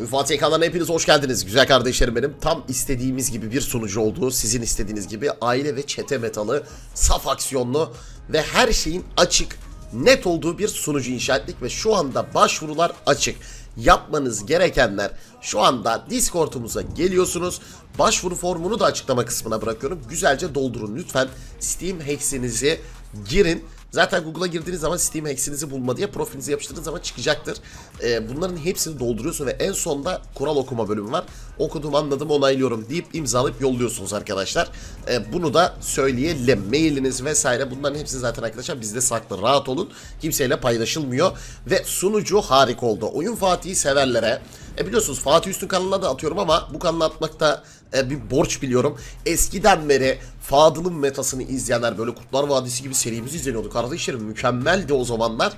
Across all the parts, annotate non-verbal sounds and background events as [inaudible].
Oyun Fatih hepiniz hoş geldiniz. Güzel kardeşlerim benim. Tam istediğimiz gibi bir sunucu olduğu, sizin istediğiniz gibi aile ve çete metalı, saf aksiyonlu ve her şeyin açık, net olduğu bir sunucu inşa ettik ve şu anda başvurular açık. Yapmanız gerekenler şu anda Discord'umuza geliyorsunuz. Başvuru formunu da açıklama kısmına bırakıyorum. Güzelce doldurun lütfen. Steam Hex'inizi girin. Zaten Google'a girdiğiniz zaman Steam Hex'inizi bulma diye profilinizi yapıştırdığınız zaman çıkacaktır. Ee, bunların hepsini dolduruyorsun ve en sonda kural okuma bölümü var. Okudum anladım onaylıyorum deyip imzalayıp yolluyorsunuz arkadaşlar. Ee, bunu da söyleyelim. Mailiniz vesaire bunların hepsi zaten arkadaşlar bizde saklı. Rahat olun. Kimseyle paylaşılmıyor. Ve sunucu harika oldu. Oyun Fatih'i severlere e biliyorsunuz Fatih Üstün kanalına da atıyorum ama bu kanala atmakta e, bir borç biliyorum. Eskiden beri Fadıl'ın metasını izleyenler böyle Kurtlar Vadisi gibi serimizi izleniyordu. Kardeşlerim mükemmeldi o zamanlar.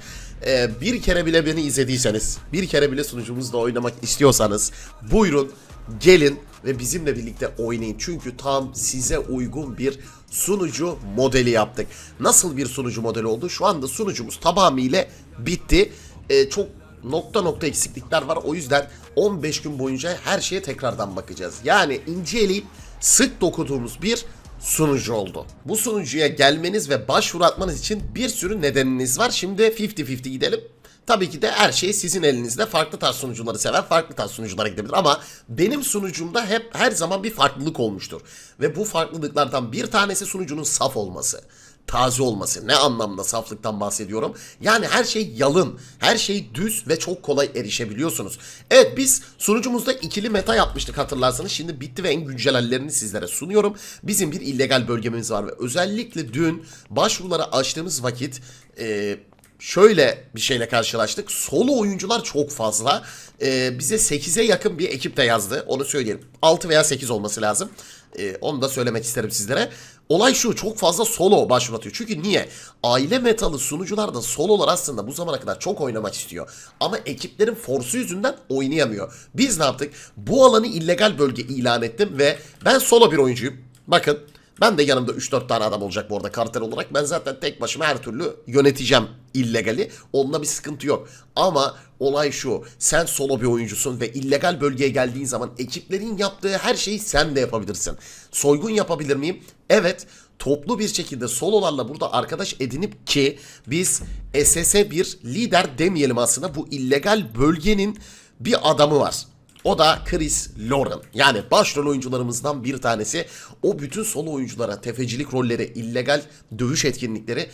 E, bir kere bile beni izlediyseniz, bir kere bile sunucumuzda oynamak istiyorsanız buyurun gelin ve bizimle birlikte oynayın. Çünkü tam size uygun bir sunucu modeli yaptık. Nasıl bir sunucu modeli oldu? Şu anda sunucumuz tamamıyla bitti. E, çok nokta nokta eksiklikler var. O yüzden 15 gün boyunca her şeye tekrardan bakacağız. Yani inceleyip sık dokuduğumuz bir sunucu oldu. Bu sunucuya gelmeniz ve başvuru atmanız için bir sürü nedeniniz var. Şimdi 50-50 gidelim. Tabii ki de her şey sizin elinizde. Farklı tarz sunucuları seven farklı tarz sunuculara gidebilir. Ama benim sunucumda hep her zaman bir farklılık olmuştur. Ve bu farklılıklardan bir tanesi sunucunun saf olması taze olması. Ne anlamda saflıktan bahsediyorum? Yani her şey yalın, her şey düz ve çok kolay erişebiliyorsunuz. Evet biz sunucumuzda ikili meta yapmıştık hatırlarsanız. Şimdi bitti ve en güncel hallerini sizlere sunuyorum. Bizim bir illegal bölgemiz var ve özellikle dün başvuruları açtığımız vakit... E, şöyle bir şeyle karşılaştık. Solo oyuncular çok fazla. Ee, bize 8'e yakın bir ekip de yazdı. Onu söyleyelim. 6 veya 8 olması lazım. Ee, onu da söylemek isterim sizlere. Olay şu çok fazla solo başvuru atıyor. Çünkü niye? Aile metalı sunucular da sololar aslında bu zamana kadar çok oynamak istiyor. Ama ekiplerin forsu yüzünden oynayamıyor. Biz ne yaptık? Bu alanı illegal bölge ilan ettim ve ben solo bir oyuncuyum. Bakın ben de yanımda 3-4 tane adam olacak bu arada kartel olarak. Ben zaten tek başıma her türlü yöneteceğim illegali. Onunla bir sıkıntı yok. Ama olay şu. Sen solo bir oyuncusun ve illegal bölgeye geldiğin zaman ekiplerin yaptığı her şeyi sen de yapabilirsin. Soygun yapabilir miyim? Evet. Toplu bir şekilde sololarla burada arkadaş edinip ki biz SS'e bir lider demeyelim aslında bu illegal bölgenin bir adamı var. O da Chris Lauren. Yani başrol oyuncularımızdan bir tanesi. O bütün solo oyunculara tefecilik rolleri, illegal dövüş etkinlikleri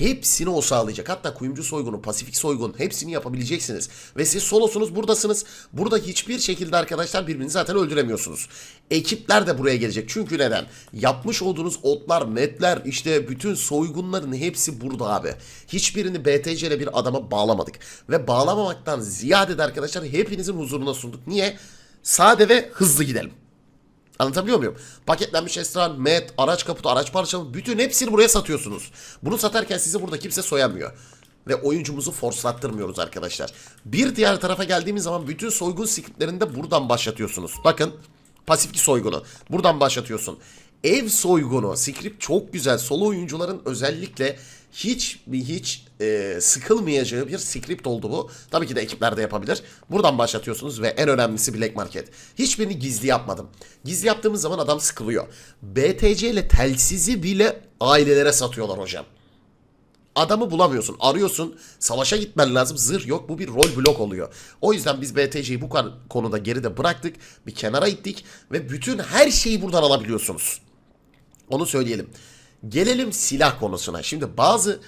hepsini o sağlayacak. Hatta kuyumcu soygunu, pasifik soygun hepsini yapabileceksiniz. Ve siz solosunuz buradasınız. Burada hiçbir şekilde arkadaşlar birbirini zaten öldüremiyorsunuz. Ekipler de buraya gelecek. Çünkü neden? Yapmış olduğunuz otlar, metler, işte bütün soygunların hepsi burada abi. Hiçbirini BTC ile bir adama bağlamadık. Ve bağlamamaktan ziyade de arkadaşlar hepinizin huzuruna sunduk. Niye? Sade ve hızlı gidelim. Anlatabiliyor muyum? Paketlenmiş esrar, met, araç kaputu, araç parçalı bütün hepsini buraya satıyorsunuz. Bunu satarken sizi burada kimse soyamıyor. Ve oyuncumuzu forslattırmıyoruz arkadaşlar. Bir diğer tarafa geldiğimiz zaman bütün soygun scriptlerini de buradan başlatıyorsunuz. Bakın pasifik soygunu. Buradan başlatıyorsun. Ev soygunu. Script çok güzel. Solo oyuncuların özellikle hiç hiç e, sıkılmayacağı bir script oldu bu. Tabii ki de ekipler de yapabilir. Buradan başlatıyorsunuz ve en önemlisi Black Market. Hiçbirini gizli yapmadım. Gizli yaptığımız zaman adam sıkılıyor. BTC ile telsizi bile ailelere satıyorlar hocam. Adamı bulamıyorsun. Arıyorsun. Savaşa gitmen lazım. Zırh yok. Bu bir rol blok oluyor. O yüzden biz BTC'yi bu konuda geride bıraktık. Bir kenara ittik. Ve bütün her şeyi buradan alabiliyorsunuz. Onu söyleyelim. Gelelim silah konusuna. Şimdi bazı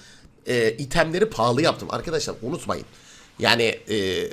e, itemleri pahalı yaptım. Arkadaşlar unutmayın. Yani e,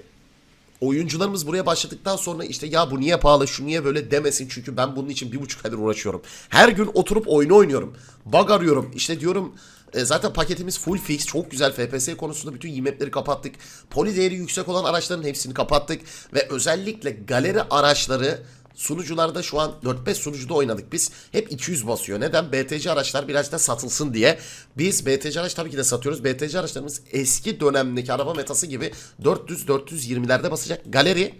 oyuncularımız buraya başladıktan sonra işte ya bu niye pahalı şu niye böyle demesin çünkü ben bunun için bir buçuk aydır uğraşıyorum. Her gün oturup oyunu oynuyorum. Bug arıyorum. İşte diyorum e, zaten paketimiz full fix çok güzel FPS konusunda bütün yemekleri kapattık. Poli değeri yüksek olan araçların hepsini kapattık ve özellikle galeri araçları Sunucularda şu an 4-5 sunucuda oynadık biz. Hep 200 basıyor. Neden? BTC araçlar biraz da satılsın diye. Biz BTC araç tabii ki de satıyoruz. BTC araçlarımız eski dönemdeki araba metası gibi 400-420'lerde basacak. Galeri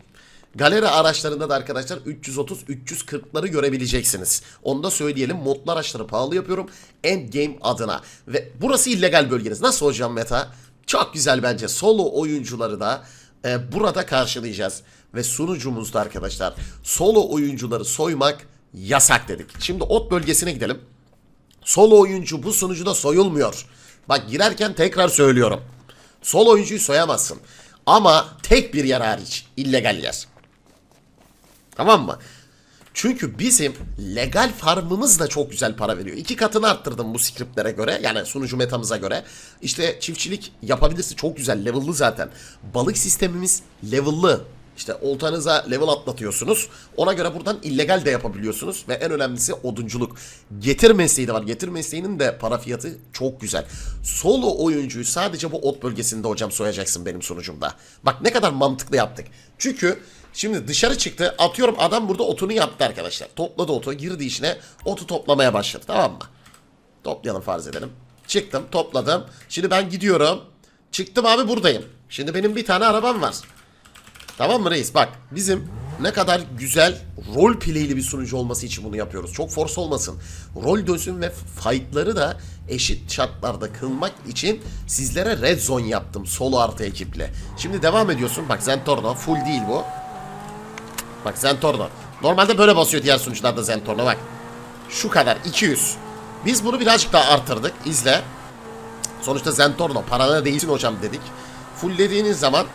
Galeri araçlarında da arkadaşlar 330-340'ları görebileceksiniz. Onu da söyleyelim. Modlu araçları pahalı yapıyorum. Endgame adına. Ve burası illegal bölgeniz. Nasıl hocam meta? Çok güzel bence. Solo oyuncuları da e, burada karşılayacağız. Ve sunucumuzda arkadaşlar solo oyuncuları soymak yasak dedik. Şimdi ot bölgesine gidelim. Solo oyuncu bu sunucuda soyulmuyor. Bak girerken tekrar söylüyorum. Solo oyuncuyu soyamazsın. Ama tek bir yer hariç. illegal yer. Tamam mı? Çünkü bizim legal farmımız da çok güzel para veriyor. İki katını arttırdım bu scriptlere göre. Yani sunucu metamıza göre. İşte çiftçilik yapabilirsin. Çok güzel. Level'lı zaten. Balık sistemimiz level'lı. İşte oltanıza level atlatıyorsunuz. Ona göre buradan illegal de yapabiliyorsunuz. Ve en önemlisi odunculuk. Getir mesleği de var. Getir mesleğinin de para fiyatı çok güzel. Solo oyuncuyu sadece bu ot bölgesinde hocam soyacaksın benim sunucumda. Bak ne kadar mantıklı yaptık. Çünkü Şimdi dışarı çıktı. Atıyorum adam burada otunu yaptı arkadaşlar. Topladı otu. Girdi işine. Otu toplamaya başladı. Tamam mı? Toplayalım farz edelim. Çıktım. Topladım. Şimdi ben gidiyorum. Çıktım abi buradayım. Şimdi benim bir tane arabam var. Tamam mı reis? Bak bizim ne kadar güzel rol play'li bir sunucu olması için bunu yapıyoruz. Çok force olmasın. Rol dönsün ve fight'ları da eşit şartlarda kılmak için sizlere red zone yaptım solo artı ekiple. Şimdi devam ediyorsun. Bak Zentorno full değil bu. Bak Zentorno. Normalde böyle basıyor diğer sunucularda Zentorno bak. Şu kadar 200. Biz bunu birazcık daha artırdık. İzle. Sonuçta Zentorno parana değilsin hocam dedik. Fulllediğiniz zaman e,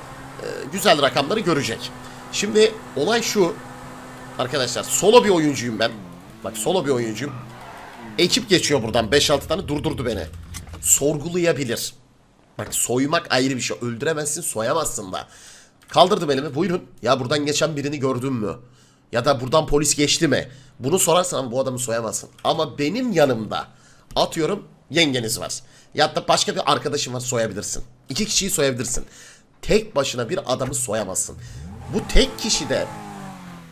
güzel rakamları görecek. Şimdi olay şu. Arkadaşlar solo bir oyuncuyum ben. Bak solo bir oyuncuyum. Ekip geçiyor buradan 5-6 tane durdurdu beni. Sorgulayabilir. Bak soymak ayrı bir şey. Öldüremezsin soyamazsın da. Kaldırdım elimi buyurun. Ya buradan geçen birini gördün mü? Ya da buradan polis geçti mi? Bunu sorarsan bu adamı soyamazsın. Ama benim yanımda atıyorum yengeniz var. Ya da başka bir arkadaşın var soyabilirsin. İki kişiyi soyabilirsin. Tek başına bir adamı soyamazsın. Bu tek kişi de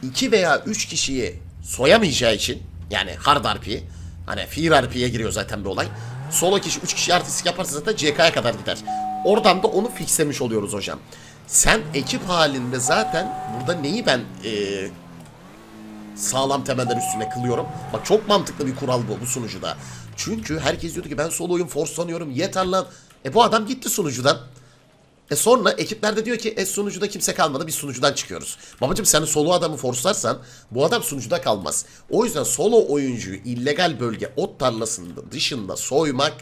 iki veya üç kişiyi soyamayacağı için yani hard RP hani fear RP'ye giriyor zaten bir olay. Solo kişi 3 kişi artistik yaparsa zaten CK'ya kadar gider. Oradan da onu fixlemiş oluyoruz hocam. Sen ekip halinde zaten burada neyi ben eee, sağlam temeller üstüne kılıyorum. Bak çok mantıklı bir kural bu bu sunucuda. Çünkü herkes diyordu ki ben solo oyun forcelanıyorum yeter lan. E bu adam gitti sunucudan. E sonra ekipler de diyor ki e sunucuda kimse kalmadı biz sunucudan çıkıyoruz. Babacım sen solo adamı forslarsan bu adam sunucuda kalmaz. O yüzden solo oyuncuyu illegal bölge ot tarlasında dışında soymak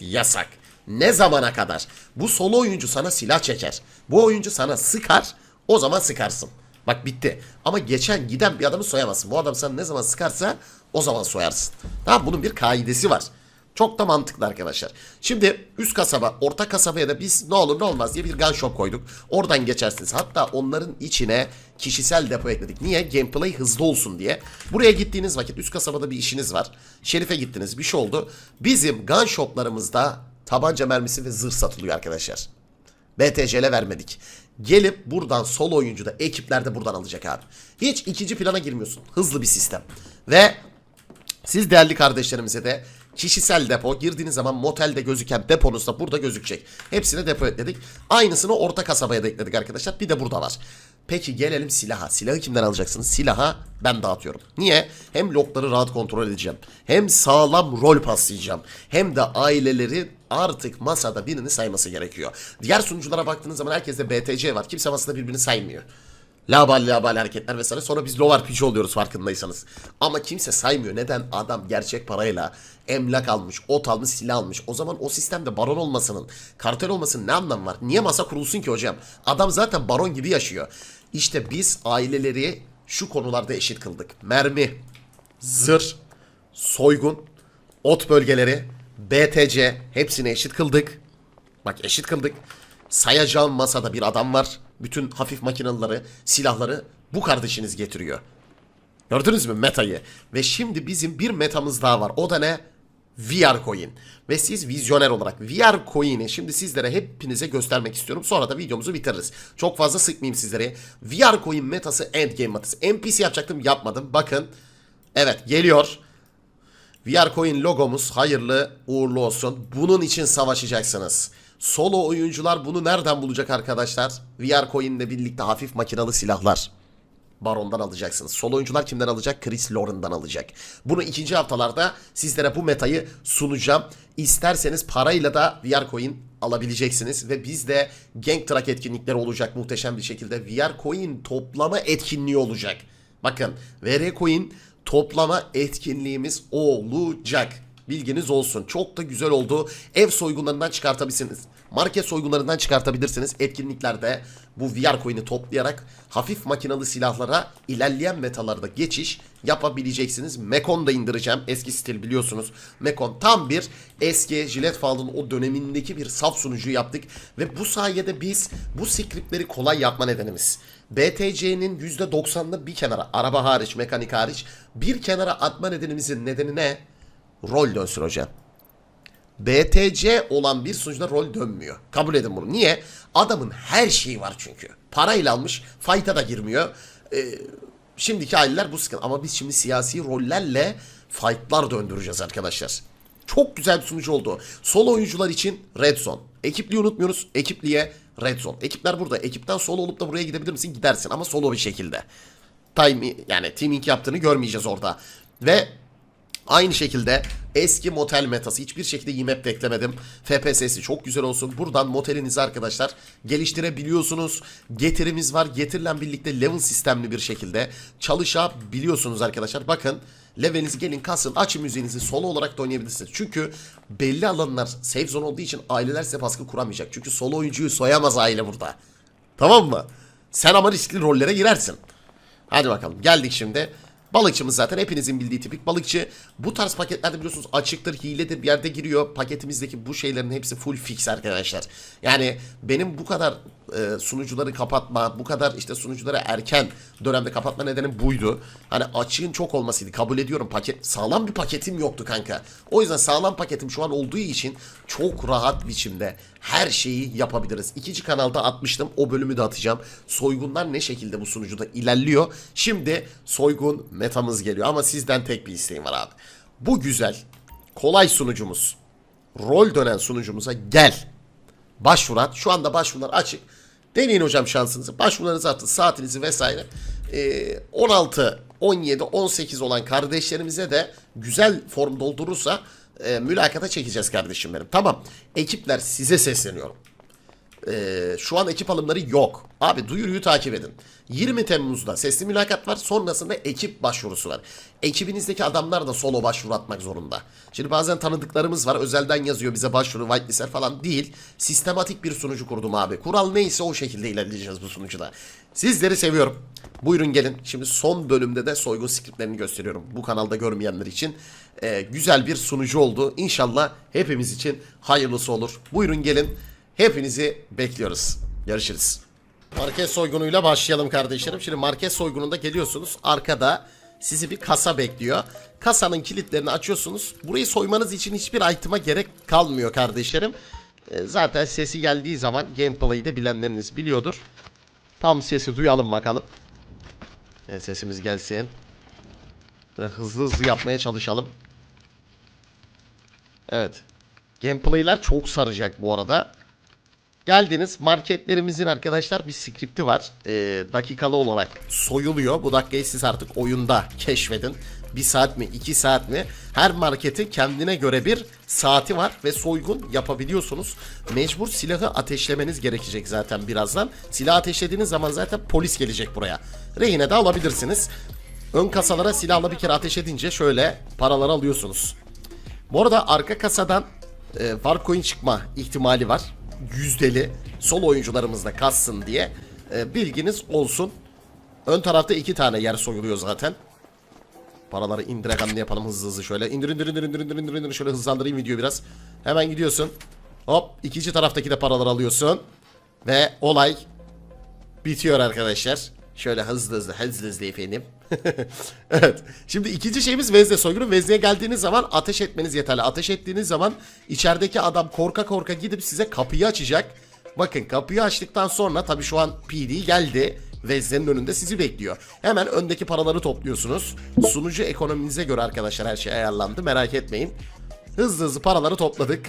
yasak. Ne zamana kadar? Bu solo oyuncu sana silah çeker. Bu oyuncu sana sıkar. O zaman sıkarsın. Bak bitti. Ama geçen giden bir adamı soyamazsın. Bu adam sana ne zaman sıkarsa o zaman soyarsın. Tamam bunun bir kaidesi var. Çok da mantıklı arkadaşlar. Şimdi üst kasaba, orta kasabaya da biz ne olur ne olmaz diye bir gun shop koyduk. Oradan geçersiniz. Hatta onların içine kişisel depo ekledik. Niye? Gameplay hızlı olsun diye. Buraya gittiğiniz vakit üst kasabada bir işiniz var. Şerife gittiniz bir şey oldu. Bizim gun shoplarımızda tabanca mermisi ve zırh satılıyor arkadaşlar. BTC'le vermedik. Gelip buradan solo oyuncu da ekipler de buradan alacak abi. Hiç ikinci plana girmiyorsun. Hızlı bir sistem. Ve siz değerli kardeşlerimize de kişisel depo girdiğiniz zaman motelde gözüken deponuz da burada gözükecek. Hepsine depo ekledik. Aynısını orta kasabaya da ekledik arkadaşlar. Bir de burada var. Peki gelelim silaha. Silahı kimden alacaksınız? Silaha ben dağıtıyorum. Niye? Hem lokları rahat kontrol edeceğim. Hem sağlam rol paslayacağım. Hem de aileleri artık masada birini sayması gerekiyor. Diğer sunuculara baktığınız zaman herkeste BTC var. Kimse masada birbirini saymıyor. Labal labal hareketler vesaire. Sonra biz lower pitch oluyoruz farkındaysanız. Ama kimse saymıyor. Neden? Adam gerçek parayla emlak almış, ot almış, silah almış. O zaman o sistemde baron olmasının, kartel olmasının ne anlamı var? Niye masa kurulsun ki hocam? Adam zaten baron gibi yaşıyor. İşte biz aileleri şu konularda eşit kıldık. Mermi, zırh, soygun, ot bölgeleri, BTC hepsini eşit kıldık. Bak eşit kıldık. Sayacağım masada bir adam var. Bütün hafif makinaları, silahları bu kardeşiniz getiriyor. Gördünüz mü metayı? Ve şimdi bizim bir metamız daha var. O da ne? VR coin. Ve siz vizyoner olarak VR coin'i şimdi sizlere hepinize göstermek istiyorum. Sonra da videomuzu bitiririz. Çok fazla sıkmayayım sizlere. VR coin metası endgame metası. NPC yapacaktım yapmadım. Bakın. Evet geliyor. VR Coin logomuz hayırlı uğurlu olsun. Bunun için savaşacaksınız. Solo oyuncular bunu nereden bulacak arkadaşlar? VR Coin ile birlikte hafif makinalı silahlar. Baron'dan alacaksınız. Solo oyuncular kimden alacak? Chris Lauren'dan alacak. Bunu ikinci haftalarda sizlere bu metayı sunacağım. İsterseniz parayla da VR Coin alabileceksiniz ve bizde Gang Track etkinlikleri olacak muhteşem bir şekilde. VR Coin toplama etkinliği olacak. Bakın VR Coin toplama etkinliğimiz olacak. Bilginiz olsun. Çok da güzel oldu. Ev soygunlarından çıkartabilirsiniz. Market soygunlarından çıkartabilirsiniz. Etkinliklerde bu VR coin'i toplayarak hafif makinalı silahlara ilerleyen metalarda geçiş yapabileceksiniz. Mekon da indireceğim. Eski stil biliyorsunuz. Mekon tam bir eski Jilet Fall'ın o dönemindeki bir saf sunucu yaptık. Ve bu sayede biz bu scriptleri kolay yapma nedenimiz. BTC'nin %90'ını bir kenara, araba hariç, mekanik hariç bir kenara atma nedenimizin nedeni ne? Rol dönsün hocam. BTC olan bir sunucuda rol dönmüyor. Kabul edin bunu. Niye? Adamın her şeyi var çünkü. Parayla almış. Fight'a da girmiyor. Ee, şimdiki aileler bu sıkıntı. Ama biz şimdi siyasi rollerle fight'lar döndüreceğiz arkadaşlar. Çok güzel bir sunucu oldu. Solo oyuncular için Red Zone. Ekipliği unutmuyoruz. Ekipliğe Red Zone. Ekipler burada. Ekipten solo olup da buraya gidebilir misin? Gidersin ama solo bir şekilde. Time yani teaming yaptığını görmeyeceğiz orada. Ve Aynı şekilde eski motel metası hiçbir şekilde IMAP de eklemedim. FPS'si çok güzel olsun. Buradan motelinizi arkadaşlar geliştirebiliyorsunuz. Getirimiz var. Getirilen birlikte level sistemli bir şekilde çalışabiliyorsunuz arkadaşlar. Bakın levelinizi gelin kasın açın müziğinizi solo olarak da oynayabilirsiniz. Çünkü belli alanlar safe zone olduğu için aileler size baskı kuramayacak. Çünkü solo oyuncuyu soyamaz aile burada. Tamam mı? Sen ama riskli rollere girersin. Hadi bakalım geldik şimdi. Balıkçımız zaten hepinizin bildiği tipik balıkçı. Bu tarz paketlerde biliyorsunuz açıktır, hiledir bir yerde giriyor. Paketimizdeki bu şeylerin hepsi full fix arkadaşlar. Yani benim bu kadar e, sunucuları kapatma, bu kadar işte sunucuları erken dönemde kapatma nedenim buydu. Hani açığın çok olmasıydı. Kabul ediyorum paket sağlam bir paketim yoktu kanka. O yüzden sağlam paketim şu an olduğu için çok rahat biçimde her şeyi yapabiliriz. İkinci kanalda atmıştım. O bölümü de atacağım. Soygunlar ne şekilde bu sunucuda ilerliyor. Şimdi soygun metamız geliyor. Ama sizden tek bir isteğim var abi. Bu güzel, kolay sunucumuz, rol dönen sunucumuza gel. Başvurat. Şu anda başvurular açık. Deneyin hocam şansınızı. Başvurularınızı atın. Saatinizi vesaire. Ee, 16, 17, 18 olan kardeşlerimize de güzel form doldurursa e, mülakata çekeceğiz kardeşim benim. Tamam. Ekipler size sesleniyorum. Ee, şu an ekip alımları yok. Abi duyuruyu takip edin. 20 Temmuz'da sesli mülakat var. Sonrasında ekip başvurusu var. Ekibinizdeki adamlar da solo başvuru atmak zorunda. Şimdi bazen tanıdıklarımız var. Özelden yazıyor bize başvuru, whitelistler falan değil. Sistematik bir sunucu kurdum abi. Kural neyse o şekilde ilerleyeceğiz bu sunucuda. Sizleri seviyorum. Buyurun gelin. Şimdi son bölümde de soygun skriptlerini gösteriyorum. Bu kanalda görmeyenler için. Ee, güzel bir sunucu oldu. İnşallah hepimiz için hayırlısı olur. Buyurun gelin. Hepinizi bekliyoruz. Görüşürüz. Market soygunuyla başlayalım kardeşlerim. Şimdi market soygununda geliyorsunuz. Arkada sizi bir kasa bekliyor. Kasanın kilitlerini açıyorsunuz. Burayı soymanız için hiçbir item'a gerek kalmıyor kardeşlerim. Ee, zaten sesi geldiği zaman gameplay'i de bilenleriniz biliyordur. Tam sesi duyalım bakalım. Evet, sesimiz gelsin. Hızlı hızlı yapmaya çalışalım. Evet. Gameplay'ler çok saracak bu arada. Geldiniz marketlerimizin arkadaşlar bir skripti var. Ee, dakikalı olarak soyuluyor. Bu dakikayı siz artık oyunda keşfedin. Bir saat mi iki saat mi her marketin kendine göre bir saati var ve soygun yapabiliyorsunuz. Mecbur silahı ateşlemeniz gerekecek zaten birazdan. Silah ateşlediğiniz zaman zaten polis gelecek buraya. Rehine de alabilirsiniz. Ön kasalara silahla bir kere ateş edince şöyle paraları alıyorsunuz. Bu arada arka kasadan e, Warcoin çıkma ihtimali var. Yüzdeli sol oyuncularımız da kassın diye e, bilginiz olsun. Ön tarafta iki tane yer soyuluyor zaten. Paraları indirek hamle yapalım hızlı hızlı şöyle. İndir indir indir indir indir indir indir. Şöyle hızlandırayım video biraz. Hemen gidiyorsun. Hop ikinci taraftaki de paraları alıyorsun. Ve olay bitiyor arkadaşlar. Şöyle hızlı hızlı hızlı hızlı efendim. [laughs] evet. Şimdi ikinci şeyimiz vezne soygunu. Vezneye geldiğiniz zaman ateş etmeniz yeterli. Ateş ettiğiniz zaman içerideki adam korka korka gidip size kapıyı açacak. Bakın kapıyı açtıktan sonra tabii şu an PD geldi. Veznenin önünde sizi bekliyor. Hemen öndeki paraları topluyorsunuz. Sunucu ekonominize göre arkadaşlar her şey ayarlandı. Merak etmeyin. Hızlı hızlı paraları topladık.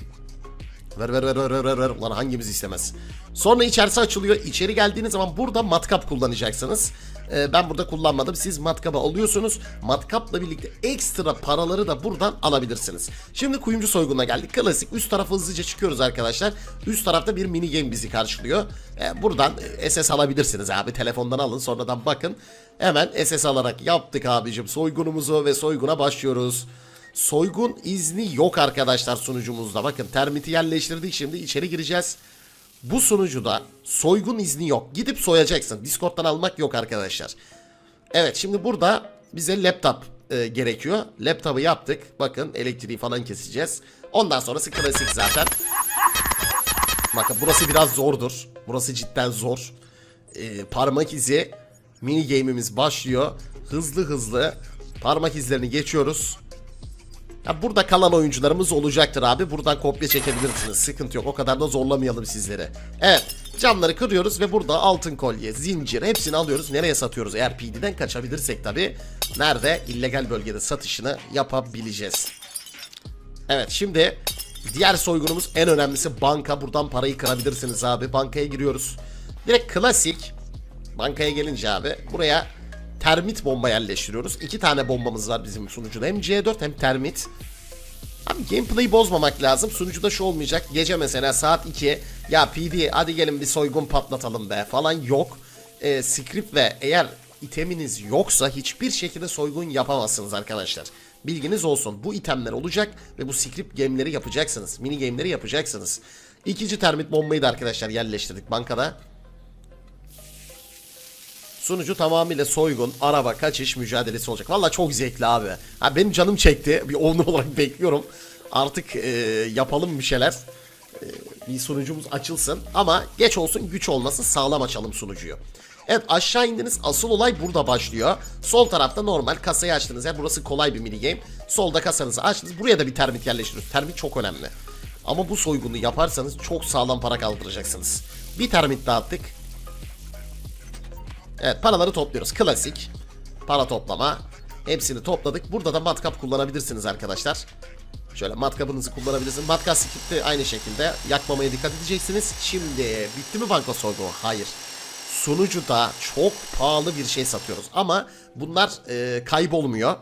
Ver ver ver ver ver ver. Ulan hangimiz istemez. Sonra içerisi açılıyor. İçeri geldiğiniz zaman burada matkap kullanacaksınız. Ee, ben burada kullanmadım. Siz matkabı alıyorsunuz. Matkapla birlikte ekstra paraları da buradan alabilirsiniz. Şimdi kuyumcu soygununa geldik. Klasik üst tarafa hızlıca çıkıyoruz arkadaşlar. Üst tarafta bir mini game bizi karşılıyor. Ee, buradan e, SS alabilirsiniz abi. Telefondan alın sonradan bakın. Hemen SS alarak yaptık abicim soygunumuzu ve soyguna başlıyoruz. Soygun izni yok arkadaşlar sunucumuzda. Bakın termiti yerleştirdik şimdi içeri gireceğiz. Bu sunucuda soygun izni yok. Gidip soyacaksın. Discord'dan almak yok arkadaşlar. Evet şimdi burada bize laptop e, gerekiyor. Laptop'u yaptık. Bakın elektriği falan keseceğiz. Ondan sonrası klasik zaten. Bakın burası biraz zordur. Burası cidden zor. E, parmak izi mini game'imiz başlıyor. Hızlı hızlı parmak izlerini geçiyoruz. Ya burada kalan oyuncularımız olacaktır abi. Buradan kopya çekebilirsiniz. Sıkıntı yok. O kadar da zorlamayalım sizleri. Evet. Camları kırıyoruz ve burada altın kolye, zincir hepsini alıyoruz. Nereye satıyoruz? Eğer PD'den kaçabilirsek tabii. Nerede? illegal bölgede satışını yapabileceğiz. Evet şimdi diğer soygunumuz en önemlisi banka. Buradan parayı kırabilirsiniz abi. Bankaya giriyoruz. Direkt klasik. Bankaya gelince abi buraya termit bomba yerleştiriyoruz. İki tane bombamız var bizim sunucuda. Hem C4 hem termit. Abi gameplay'i bozmamak lazım. Sunucuda şu olmayacak. Gece mesela saat 2 ya PD hadi gelin bir soygun patlatalım be falan yok. Ee, script ve eğer iteminiz yoksa hiçbir şekilde soygun yapamazsınız arkadaşlar. Bilginiz olsun. Bu itemler olacak ve bu script game'leri yapacaksınız. Mini game'leri yapacaksınız. İkinci termit bombayı da arkadaşlar yerleştirdik bankada. Sunucu tamamıyla soygun, araba, kaçış mücadelesi olacak. Valla çok zevkli abi. Ha, benim canım çekti. Bir oyun [laughs] olarak bekliyorum. Artık e, yapalım bir şeyler. E, bir sunucumuz açılsın. Ama geç olsun güç olmasın sağlam açalım sunucuyu. Evet aşağı indiniz. Asıl olay burada başlıyor. Sol tarafta normal kasayı açtınız. Yani burası kolay bir mini game. Solda kasanızı açtınız. Buraya da bir termit yerleştiriyorsunuz. Termit çok önemli. Ama bu soygunu yaparsanız çok sağlam para kaldıracaksınız. Bir termit dağıttık. Evet paraları topluyoruz. Klasik. Para toplama. Hepsini topladık. Burada da matkap kullanabilirsiniz arkadaşlar. Şöyle matkabınızı kullanabilirsiniz. Matkap skripti aynı şekilde yakmamaya dikkat edeceksiniz. Şimdi bitti mi banka soygunu? Hayır. Sunucuda çok pahalı bir şey satıyoruz. Ama bunlar e, kaybolmuyor.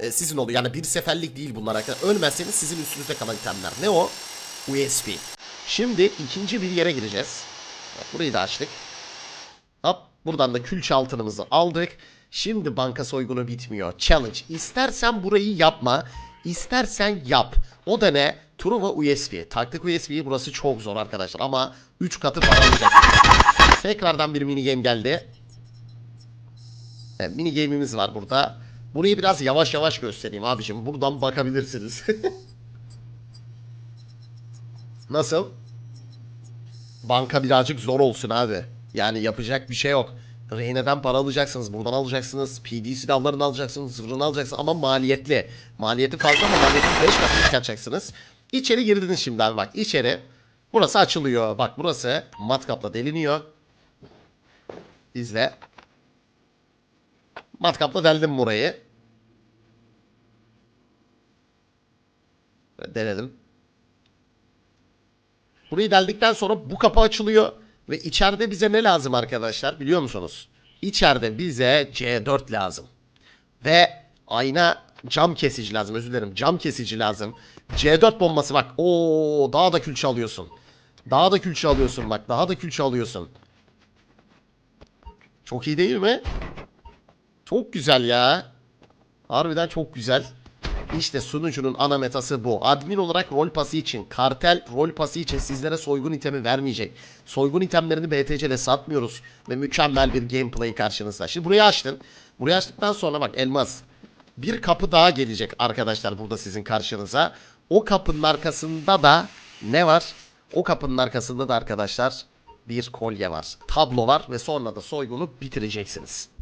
E, sizin oluyor. Yani bir seferlik değil bunlar arkadaşlar. Ölmezseniz sizin üstünüzde kalan itemler. Ne o? USB. Şimdi ikinci bir yere gireceğiz. Burayı da açtık. Buradan da külçe altınımızı aldık. Şimdi banka soygunu bitmiyor. Challenge. İstersen burayı yapma. istersen yap. O da ne? Truva USB. Taktık USB'yi burası çok zor arkadaşlar ama 3 katı para alacak. Tekrardan bir mini game geldi. Evet, mini game'imiz var burada. Burayı biraz yavaş yavaş göstereyim abicim. Buradan bakabilirsiniz. [laughs] Nasıl? Banka birazcık zor olsun abi. Yani yapacak bir şey yok. Rehine'den para alacaksınız. Buradan alacaksınız. PD silahlarını alacaksınız. Zırhını alacaksınız. Ama maliyetli. Maliyeti fazla ama maliyeti 5 katını çıkartacaksınız. İçeri girdiniz şimdi abi bak. içeri. Burası açılıyor. Bak burası matkapla deliniyor. İzle. Matkapla deldim burayı. Denedim. Burayı deldikten sonra bu kapı açılıyor. Ve içeride bize ne lazım arkadaşlar biliyor musunuz? İçeride bize C4 lazım. Ve ayna cam kesici lazım özür dilerim cam kesici lazım. C4 bombası bak o daha da külçe alıyorsun. Daha da külçe alıyorsun bak daha da külçe alıyorsun. Çok iyi değil mi? Çok güzel ya. Harbiden çok güzel. İşte sunucunun ana metası bu. Admin olarak rol pası için, kartel rol pası için sizlere soygun itemi vermeyecek. Soygun itemlerini BTC'de satmıyoruz. Ve mükemmel bir gameplay karşınızda. Şimdi burayı açtın. Burayı açtıktan sonra bak elmas. Bir kapı daha gelecek arkadaşlar burada sizin karşınıza. O kapının arkasında da ne var? O kapının arkasında da arkadaşlar bir kolye var. Tablo var ve sonra da soygunu bitireceksiniz.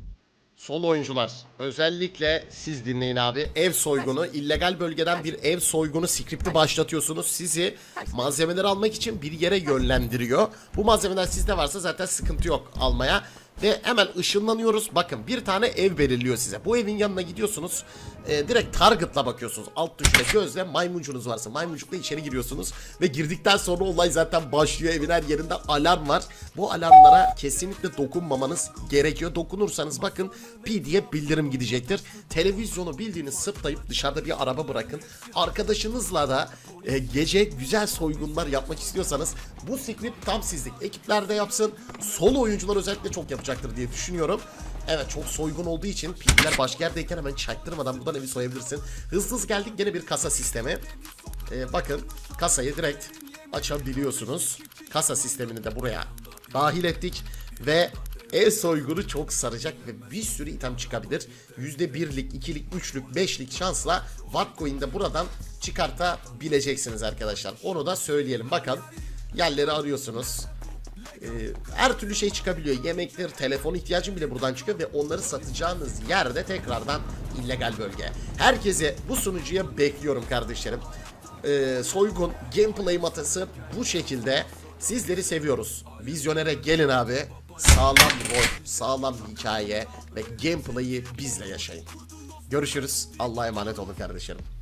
Sol oyuncular. Özellikle siz dinleyin abi. Ev soygunu illegal bölgeden bir ev soygunu skripti başlatıyorsunuz. Sizi malzemeleri almak için bir yere yönlendiriyor. Bu malzemeler sizde varsa zaten sıkıntı yok almaya Ve hemen ışınlanıyoruz. Bakın bir tane ev belirliyor size. Bu evin yanına gidiyorsunuz. E, direkt target'la bakıyorsunuz. Alt tuşla gözle maymuncunuz varsa maymuncukla içeri giriyorsunuz. Ve girdikten sonra olay zaten başlıyor. Evin her yerinde alarm var. Bu alarmlara kesinlikle dokunmamanız gerekiyor. Dokunursanız bakın pi diye bildirim gidecektir. Televizyonu bildiğiniz sıplayıp dışarıda bir araba bırakın. Arkadaşınızla da e, gece güzel soygunlar yapmak istiyorsanız bu script tam sizlik. Ekipler de yapsın. Solo oyuncular özellikle çok yapacaktır diye düşünüyorum. Evet çok soygun olduğu için pilgiler başka yerdeyken hemen çaktırmadan buradan evi soyabilirsin. Hızlı hızlı geldik gene bir kasa sistemi. Ee, bakın kasayı direkt açabiliyorsunuz. Kasa sistemini de buraya dahil ettik. Ve ev soygunu çok saracak ve bir sürü item çıkabilir. %1'lik, 2'lik, 3'lük, 5'lik şansla Wattcoin'i de buradan çıkartabileceksiniz arkadaşlar. Onu da söyleyelim. Bakın yerleri arıyorsunuz. Ee, her türlü şey çıkabiliyor. Yemektir, telefon ihtiyacın bile buradan çıkıyor ve onları satacağınız yerde tekrardan illegal bölge. Herkese bu sunucuya bekliyorum kardeşlerim. Ee, soygun, gameplay matası bu şekilde. Sizleri seviyoruz. Vizyonere gelin abi. Sağlam rol, sağlam hikaye ve gameplay'i bizle yaşayın. Görüşürüz. Allah'a emanet olun kardeşlerim.